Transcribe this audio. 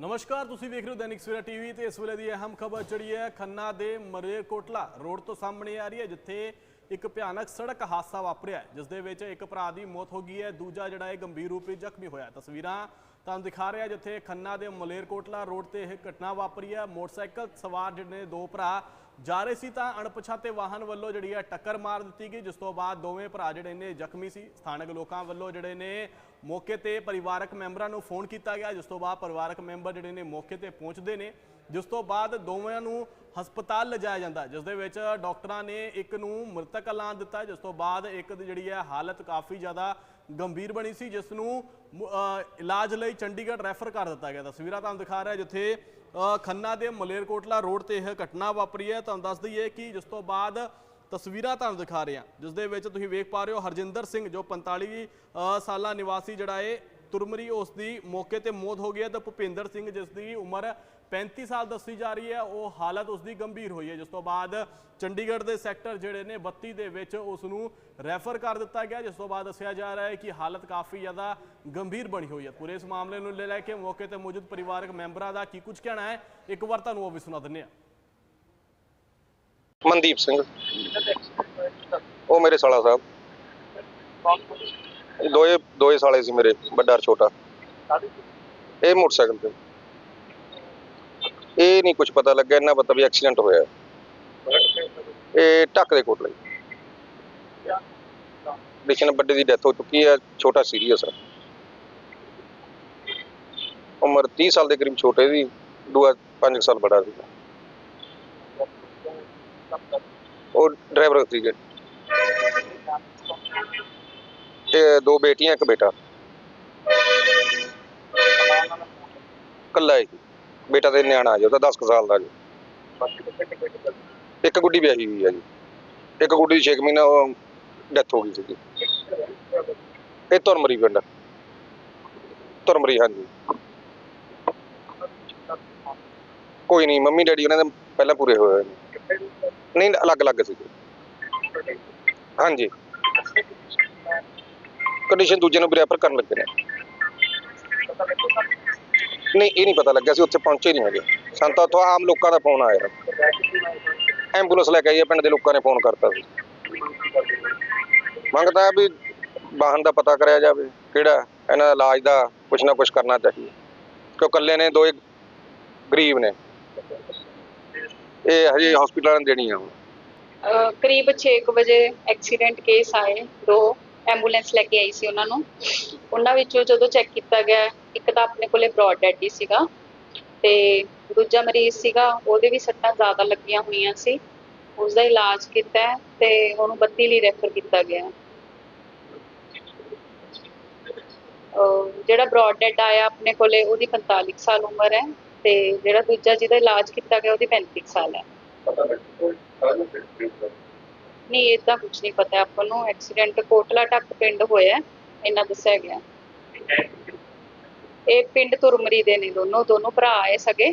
ਨਮਸਕਾਰ, ਤੁਸੀਂ ਵੇਖ ਰਹੇ ਹੋ ਦੈਨਿਕ ਸਵੇਰਾ ਟੀਵੀ ਤੇ ਇਸ ਵੇਲੇ ਦੀ ਅਹਿਮ ਖਬਰ ਜਿਹੜੀ ਹੈ, ਖੰਨਾ ਦੇ ਮਰੇਕੋਟਲਾ ਰੋਡ ਤੋਂ ਸਾਹਮਣੇ ਆ ਰਹੀ ਹੈ, ਜਿੱਥੇ ਇੱਕ ਭਿਆਨਕ ਸੜਕ ਹਾਦਸਾ ਵਾਪਰਿਆ ਜਿਸ ਦੇ ਵਿੱਚ ਇੱਕ ਭਰਾ ਦੀ ਮੌਤ ਹੋ ਗਈ ਹੈ। ਦੂਜਾ ਜਿਹੜਾ ਹੈ ਗੰਭੀਰ ਰੂਪ ਵਿੱਚ ਜ਼ਖਮੀ ਹੋਇਆ ਤਸਵੀਰਾਂ ਤੁਹਾਨੂੰ ਦਿਖਾ ਰਿਹਾ ਜਿੱਥੇ ਖੰਨਾ ਦੇ ਮਲੇਰਕੋਟਲਾ ਰੋਡ ਤੇ ਇਹ ਘਟਨਾ ਵਾਪਰੀ ਹੈ। ਮੋਟਰਸਾਈਕਲ ਸਵਾਰ ਜਿਹੜੇ ਨੇ, ਦੋ ਭਰਾ ਜਾ ਰਹੇ ਸੀ ਤਾਂ ਅਣਪਛਾਤੇ ਵਾਹਨ ਵੱਲੋਂ ਜਿਹੜੀ ਹੈ ਟੱਕਰ ਮਾਰ ਦਿੱਤੀ ਗਈ, ਜਿਸ ਤੋਂ ਬਾਅਦ ਦੋਵੇਂ ਭਰਾ ਜਿਹੜੇ ਨੇ ਜ਼ਖਮੀ ਸੀ। ਸਥਾਨਕ ਲੋਕਾਂ ਵੱਲੋਂ ਜਿਹੜੇ ਨੇ ਮੌਕੇ ਤੇ ਪਰਿਵਾਰਕ ਮੈਂਬਰਾਂ ਨੂੰ ਫੋਨ ਕੀਤਾ ਗਿਆ, ਜਿਸ ਤੋਂ ਬਾਅਦ ਪਰਿਵਾਰਕ ਮੈਂਬਰ ਜਿਹੜੇ ਨੇ ਮੌਕੇ ਤੇ ਪਹੁੰਚਦੇ ਨੇ। ਜਿਸ ਤੋਂ ਬਾਅਦ ਦੋਵਾਂ ਨੂੰ ਹਸਪਤਾਲ ਲਿਜਾਇਆ ਜਾਂਦਾ। ਜਿਸ ਦੇ ਵਿੱਚ ਡਾਕਟਰਾਂ ਨੇ ਇੱਕ ਨੂੰ ਮ੍ਰਿਤਕ ਐਲਾਨ ਦਿੱਤਾ ਜਿਸ ਤੋਂ ਬਾਅਦ ਇੱਕ ਦੀ ਜਿਹੜੀ ਹੈ ਹਾਲਤ ਕਾਫੀ ਜ਼ਿਆਦਾ ਗੰਭੀਰ ਬਣੀ ਸੀ ਜਿਸ ਨੂੰ ਮ- ਇਲਾਜ ਲਈ ਚੰਡੀਗੜ੍ਹ ਰੈਫਰ ਕਰ ਦਿੱਤਾ ਗਿਆ। ਤਸਵੀਰਾਂ ਤੁਹਾਨੂੰ ਦਿਖਾ ਰਿਹਾ ਜਿੱਥੇ ਖੰਨਾ ਦੇ ਮਲੇਰਕੋਟਲਾ ਰੋਡ ਤੇ ਇਹ ਘਟਨਾ ਵਾਪਰੀ ਹੈ। ਤੁਹਾਨੂੰ ਦੱਸ ਦਈਏ ਕਿ ਜਿਸ ਤੋਂ ਬਾਅਦ ਤਸਵੀਰਾਂ ਤੁਹਾਨੂੰ ਦਿਖਾ ਰਹੇ। ਹਾਂ ਜਿਸ ਦੇ ਵਿੱਚ ਤੁਸੀਂ ਵੇਖ ਪਾ ਰਹੇ ਹੋ ਹਰਜਿੰਦਰ ਸਿੰਘ ਜੋ 45 ਅ, ਸਾਲਾ ਨਿਵਾਸੀ ਜਿਹੜਾ ਹੈ ਤੁਰਮਰੀ ਉਸ ਦੀ ਮੌਕੇ ਤੇ ਮੌਤ ਹੋ ਗਈ ਹੈ ਤਾਂ ਭੁਪਿੰਦਰ ਸਿੰਘ ਜਿਸ ਦੀ ਉਮਰ 35 ਸਾਲ ਦੱਸੀ ਜਾ ਰਹੀ ਹੈ, ਉਹ ਹਾਲਤ ਉਸ ਦੀ ਗੰਭੀਰ ਹੋਈ ਹੈ। ਜਿਸ ਤੋਂ ਬਾਅਦ ਚੰਡੀਗੜ੍ਹ ਦੇ ਸੈਕਟਰ ਜਿਹੜੇ ਨੇ 32 ਦੇ ਵਿੱਚ ਉਸ ਨੂੰ ਰੈਫਰ ਕਰ ਦਿੱਤਾ ਗਿਆ, ਜਿਸ ਤੋਂ ਬਾਅਦ ਦੱਸਿਆ ਜਾ ਰਿਹਾ ਹੈ ਕਿ ਹਾਲਤ ਕਾਫੀ ਜ਼ਿਆਦਾ ਗੰਭੀਰ ਬਣੀ ਹੋਈ ਹੈ। ਪੂਰੇ ਇਸ ਮਾਮਲੇ ਨੂੰ ਲੈ ਲੈ ਕੇ ਮੌਕੇ ਤੇ ਮੌਜੂਦ ਪਰਿਵਾਰਕ ਮੈਂਬਰਾਂ ਦਾ ਕੀ ਕੁਝ ਕਹਿਣਾ ਹੈ, ਇੱਕ ਵਾਰ ਤੁਹਾਨੂੰ ਉਹ ਵੀ ਸੁਣਾ ਦਿੰਦੇ ਹਾਂ। ਮਨਦੀਪ ਸਿੰਘ। ਉਹ ਮੇਰੇ ਸਾਲਾ ਸਾਹਿਬ। ਦੋਏ ਦੋਏ ਸਾਲੇ ਸੀ ਮੇਰੇ ਵੱਡਾ ਔਰ ਛੋਟਾ ਇਹ ਮੋਟਰਸਾਈਕਲ ਤੇ। ਇਹ ਨਹੀਂ ਕੁਝ ਪਤਾ ਲੱਗਿਆ ਇਹਨਾਂ ਪਤਾ ਵੀ ਐਕਸੀਡੈਂਟ ਹੋਇਆ। ਇਹ ਟੱਕ ਦੇ ਕੋਟ ਲਈ। ਡਿਸ਼ਨ ਵੱਡੇ ਦੀ ਡੈਥ ਹੋ ਚੁੱਕੀ ਹੈ ਛੋਟਾ ਸੀਰੀਅਸ ਹੈ। ਉਮਰ 30 ਸਾਲ ਦੇ ਕਰੀਬ ਛੋਟੇ ਦੀ ਦੂਆ 5 ਸਾਲ ਬੜਾ ਸੀ। ਉਹ ਡਰਾਈਵਰ ਸੀਗੇ ਤੇ ਦੋ ਬੇਟੀਆਂ, ਇੱਕ ਬੇਟਾ। ਕੱਲਾ ਹੀ। ਬੇਟਾ ਤੇ ਨਿਆਣਾ ਜੀ ਉਹਦਾ 10 ਸਾਲ ਦਾ ਜੀ। ਇੱਕ ਗੁੱਡੀ ਵਿਆਹੀ ਹੋਈ ਹੈ ਜੀ। ਇੱਕ ਗੁੱਡੀ ਦੀ 6 ਮਹੀਨਾ ਡੈਥ ਹੋ ਗਈ ਸੀਗੀ। ਇਹ ਤੁਰਮਰੀ ਪਿੰਡ ਤੁਰਮਰੀ ਹਾਂਜੀ। ਕੋਈ ਨਹੀਂ, ਮੰਮੀ, ਡੈਡੀ ਉਹਨਾਂ ਦੇ ਪਹਿਲਾਂ ਪੂਰੇ ਹੋਏ ਹੋਏ ਨੇ। ਨਹੀਂ ਅਲੱਗ ਅਲੱਗ ਸੀਗੇ। ਹਾਂਜੀ। ਕੰਡੀਸ਼ਨ ਦੂਜੇ ਨੂੰ ਵੀ ਕਰਨ ਲੱਗੇ ਨੇ। ਨਹੀਂ, ਇਹ ਨਹੀਂ ਪਤਾ ਲੱਗਿਆ ਸੀ, ਉੱਥੇ ਪਹੁੰਚੇ ਨਹੀਂ ਹੈਗੇ। ਸਾਨੂੰ ਤਾਂ ਉੱਥੋਂ ਆਮ ਲੋਕਾਂ ਦਾ ਫੋਨ ਆਇਆ। ਐਂਬੂਲੈਂਸ ਲੈ ਕੇ ਆਈ ਹੈ ਪਿੰਡ ਦੇ ਲੋਕਾਂ ਨੇ ਫੋਨ ਕਰਤਾ ਸੀ। ਮੰਗਦਾ ਹੈ ਵੀ ਵਾਹਨ ਦਾ ਪਤਾ ਕਰਿਆ ਜਾਵੇ, ਕਿਹੜਾ ਇਹਨਾਂ ਦਾ ਇਲਾਜ ਦਾ ਕੁਛ ਨਾ ਕੁਛ ਕਰਨਾ ਚਾਹੀਏ ਕਿਉਂ ਇਕੱਲੇ ਨੇ ਦੋਏ ਗਰੀਬ ਨੇ। ਇਹ ਹਜੇ ਹਸਪੀਟਲਾਂ ਨੇ ਦੇਣੀ ਆ ਹੁਣ। ਕਰੀਬ 6 ਵਜੇ ਐਕਸੀਡੈਂਟ ਕੇਸ ਆਏ, ਦੋ। ਐਂਬੂਲੈਂਸ ਲੈ ਕੇ ਆਈ ਸੀ ਉਹਨਾਂ ਨੂੰ। ਉਹਨਾਂ ਵਿੱਚੋਂ ਜਦੋਂ ਚੈੱਕ ਕੀਤਾ ਗਿਆ, ਇੱਕ ਤਾਂ ਆਪਣੇ ਕੋਲੇ ਬ੍ਰੌਡ ਡੈਡ ਸੀਗਾ ਤੇ ਦੂਜਾ ਮਰੀਜ਼ ਸੀਗਾ, ਉਹਦੇ ਵੀ ਸੱਟਾਂ ਜ਼ਿਆਦਾ ਲੱਗੀਆਂ ਹੋਈਆਂ ਸੀ। ਉਸ ਦਾ ਇਲਾਜ ਕੀਤਾ ਤੇ ਉਹਨੂੰ 32 ਲਈ ਰੈਫਰ ਕੀਤਾ ਗਿਆ। ਜਿਹੜਾ ਬ੍ਰੌਡ ਡੈਡ ਆਇਆ ਆਪਣੇ ਕੋਲੇ, ਉਹਦੀ 45 ਸਾਲ ਉਮਰ ਹੈ ਤੇ ਜਿਹੜਾ ਦੂਜਾ ਜਿਹਦਾ ਇਲਾਜ ਕੀਤਾ ਗਿਆ, ਉਹਦੀ 35 ਸਾਲ ਹੈ। ਨਹੀਂ, ਇਹ ਤਾਂ ਕੁਝ ਨਹੀਂ ਪਤਾ ਆਪਾਂ ਨੂੰ। ਐਕਸੀਡੈਂਟ ਕੋਟਲਾ ਟੱਕ ਪਿੰਡ ਹੋਇਆ, ਇਹਨਾਂ ਦੱਸਿਆ ਗਿਆ। ਇਹ ਪਿੰਡ ਤੁਰਮਰੀ ਦੇ ਨੇ ਦੋਨੋਂ ਦੋਨੋਂ ਭਰਾ ਆਏ ਸਗੇ।